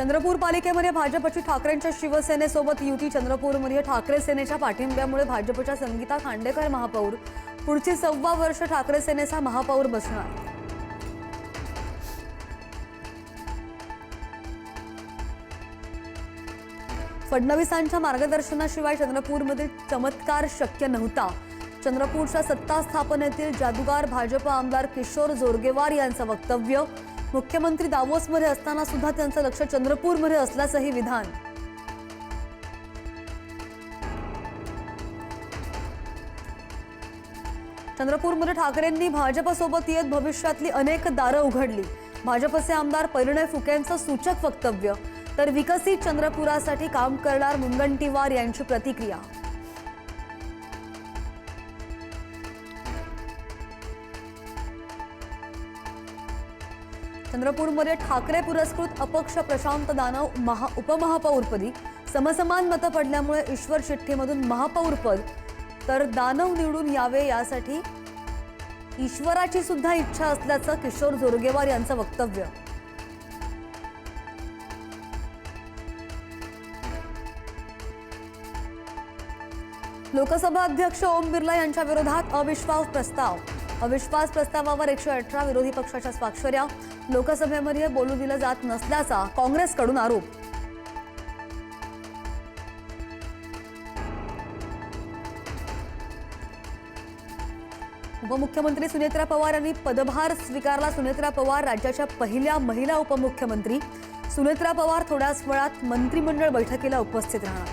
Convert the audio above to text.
चंद्रपूर पालिकेमध्ये भाजपची ठाकरेंच्या शिवसेनेसोबत युती चंद्रपूरमध्ये ठाकरे सेनेच्या पाठिंब्यामुळे भाजपच्या संगीता खांडेकर महापौर पुढची सव्वा वर्ष ठाकरे सेनेचा महापौर बसणार. फडणवीसांच्या मार्गदर्शनाशिवाय चंद्रपूरमधील चमत्कार शक्य नव्हता. चंद्रपूरच्या सत्ता स्थापनेतील जादूगार भाजप आमदार किशोर जोरगेवार यांचं वक्तव्य मुख्यमंत्री दावोसमध्ये असताना सुद्धा त्यांचं लक्ष चंद्रपूरमध्ये असल्याचंही विधान. चंद्रपूरमध्ये ठाकरेंनी भाजपसोबत येत भविष्यातली अनेक दारं उघडली. भाजपचे आमदार परिणय फुकेंचं सूचक वक्तव्य. तर विकसित चंद्रपुरासाठी काम करणार मुनगंटीवार यांची प्रतिक्रिया. चंद्रपूरमध्ये ठाकरे पुरस्कृत अपक्ष प्रशांत दानव महा उपमहापौरपदी. समसमान मतं पडल्यामुळे ईश्वर चिठ्ठीमधून महापौरपद. तर दानव निवडून यावे यासाठी ईश्वराची सुद्धा इच्छा असल्याचं किशोर जोरगेवार यांचं वक्तव्य. लोकसभा अध्यक्ष ओम बिर्ला यांच्या विरोधात अविश्वास प्रस्ताव. अविश्वास प्रस्तावावर एकशे अठरा विरोधी पक्षाच्या स्वाक्षऱ्या. लोकसभेमध्ये बोलू दिलं जात नसल्याचा काँग्रेसकडून आरोप. उपमुख्यमंत्री सुनेत्रा पवार यांनी पदभार स्वीकारला. सुनेत्रा पवार राज्याच्या पहिल्या महिला उपमुख्यमंत्री. सुनेत्रा पवार थोड्याच वेळात मंत्रिमंडळ बैठकीला उपस्थित राहणार.